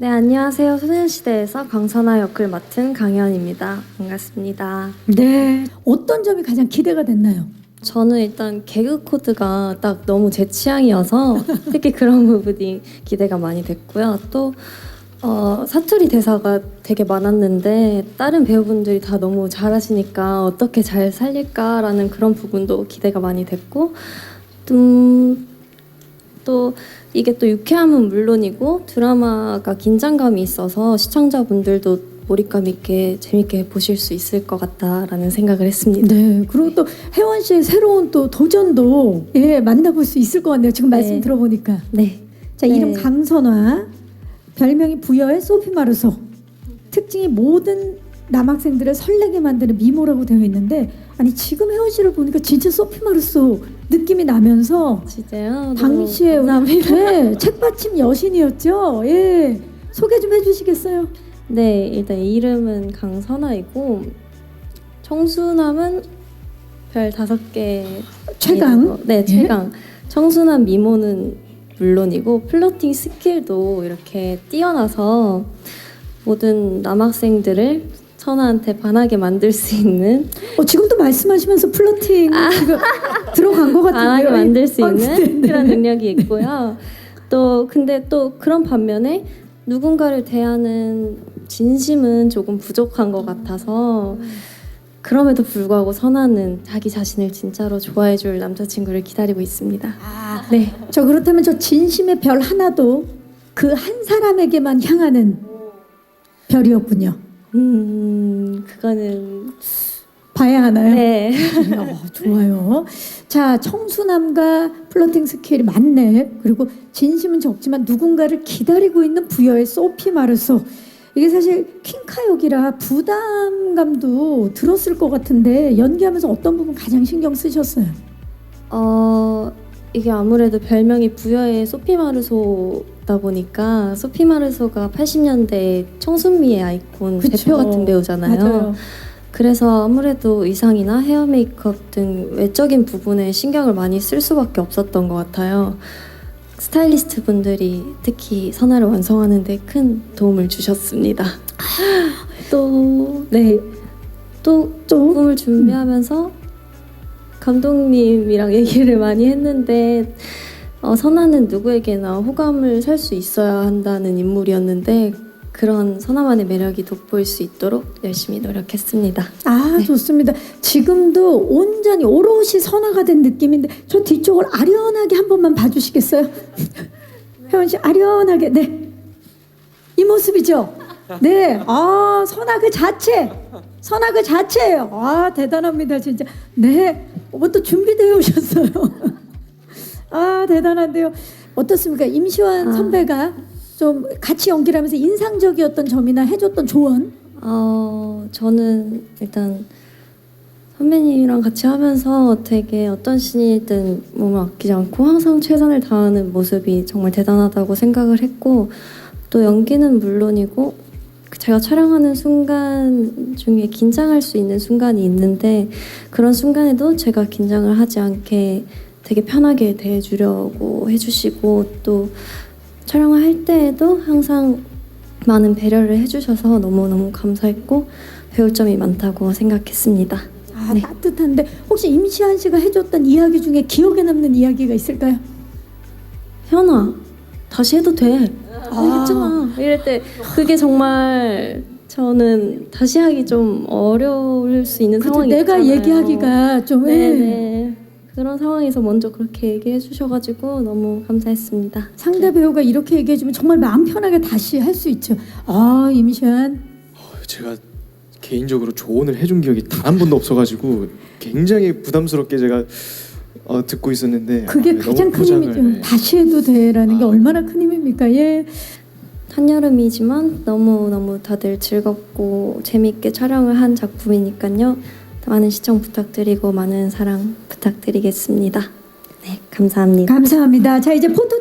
네, 안녕하세요. 소년시대에서 강선아 역을 맡은 강현입니다. 반갑습니다. 네. 어떤 점이 가장 기대가 됐나요? 저는 일단 개그 코드가 딱 너무 제 취향이어서 특히 그런 부분이 기대가 많이 됐고요. 또 어, 사투리 대사가 되게 많았는데 다른 배우분들이 다 너무 잘하시니까 어떻게 잘 살릴까라는 그런 부분도 기대가 많이 됐고 음, 또 이게 또 유쾌함은 물론이고 드라마가 긴장감이 있어서 시청자분들도 몰입감 있게 재밌게 보실 수 있을 것 같다라는 생각을 했습니다. 네. 그리고 또 혜원 씨의 새로운 또 도전도 예, 만나볼 수 있을 것 같네요. 지금 말씀 네. 들어보니까. 네. 자, 네. 이름 강선화. 별명이 부여의 소피 마르소. 특징이 모든 남학생들을 설레게 만드는 미모라고 되어 있는데 아니 지금 씨를 보니까 진짜 소피 마르소 느낌이 나면서 진짜요? 당시에 감사합니다. 네, 책받침 여신이었죠. 예. 소개 좀 해주시겠어요? 네, 일단 이름은 강선아이고 청순함은 별 다섯 개. 최강. 예? 네, 최강. 청순한 미모는 물론이고 플러팅 스킬도 이렇게 뛰어나서 모든 남학생들을 선아한테 반하게 만들 수 있는 어, 지금도 말씀하시면서 플러팅 지금 들어간 것 같은데요. 반하게 만들 수 아, 있는 네, 네. 그런 능력이 있고요. 또 근데 또 그런 반면에 누군가를 대하는 진심은 조금 부족한 것 같아서 그럼에도 불구하고 선아는 자기 자신을 진짜로 좋아해줄 남자친구를 기다리고 있습니다. 아, 네, 저 그렇다면 저 진심의 별 하나도 그 한 사람에게만 향하는 별이었군요. 음 그거는 봐야 하나요? 네. 어, 좋아요. 자, 청순함과 플러팅 스킬이 맞네. 그리고 진심은 적지만 누군가를 기다리고 있는 부여의 소피 마르소. 이게 사실 퀸카 역이라 부담감도 들었을 것 같은데 연기하면서 어떤 부분 가장 신경 쓰셨어요? 어 이게 아무래도 별명이 부여의 소피 마르소다 보니까 소피 마르소가 80년대 청순미의 아이콘 그쵸. 대표 같은 배우잖아요. 맞아요. 그래서 아무래도 의상이나 헤어 메이크업 등 외적인 부분에 신경을 많이 쓸 수밖에 없었던 것 같아요. 스타일리스트 분들이 특히 선화를 완성하는데 큰 도움을 주셨습니다. 또, 네. 또 조금을 준비하면서 감독님이랑 얘기를 많이 했는데 어, 선아는 누구에게나 호감을 살 수 있어야 한다는 인물이었는데 그런 선아만의 매력이 돋보일 수 있도록 열심히 노력했습니다. 아 좋습니다. 지금도 온전히 오롯이 선화가 된 느낌인데 저 뒤쪽을 아련하게 한 번만 봐주시겠어요? 혜원 씨 아련하게 네. 이 모습이죠. 네. 아 선화 그 자체. 선화 그 자체예요. 아 대단합니다 진짜. 네. 뭐또 준비되어 오셨어요. 아 대단한데요. 어떻습니까? 임시완 아. 선배가 좀 같이 연기를 하면서 인상적이었던 점이나 해줬던 조언. 어, 저는 일단 선배님이랑 같이 하면서 되게 어떤 신이든 몸을 아끼지 않고 항상 최선을 다하는 모습이 정말 대단하다고 생각을 했고 또 연기는 물론이고 제가 촬영하는 순간 중에 긴장할 수 있는 순간이 있는데 그런 순간에도 제가 긴장을 하지 않게 되게 편하게 대해주려고 해주시고 또 촬영을 할 때에도 항상 많은 배려를 해주셔서 너무너무 감사했고 배울 점이 많다고 생각했습니다. 아 네. 따뜻한데 혹시 임시한 씨가 해줬던 이야기 중에 기억에 남는 이야기가 있을까요? 현아 다시 해도 돼. 아. 했잖아. 이럴 때 그게 정말 저는 다시 하기 좀 어려울 수 있는 상황이 내가 있잖아요. 얘기하기가 좀 예. 네네 그런 상황에서 먼저 그렇게 얘기해 주셔가지고 너무 감사했습니다. 상대 배우가 이렇게 얘기해주면 정말 마음 편하게 다시 할 수 있죠. 아 임시한 제가 개인적으로 조언을 해준 기억이 단 한 번도 없어가지고 굉장히 부담스럽게 제가 어, 듣고 있었는데 그게 아, 너무 가장 큰 힘이죠. 네. 다시 해도 돼라는 게 아, 얼마나 큰 힘입니까? 예. 한여름이지만 너무너무 다들 즐겁고 재밌게 촬영을 한 작품이니까요. 많은 시청 부탁드리고 많은 사랑 부탁드리겠습니다. 네, 감사합니다. 감사합니다. 자 이제 포토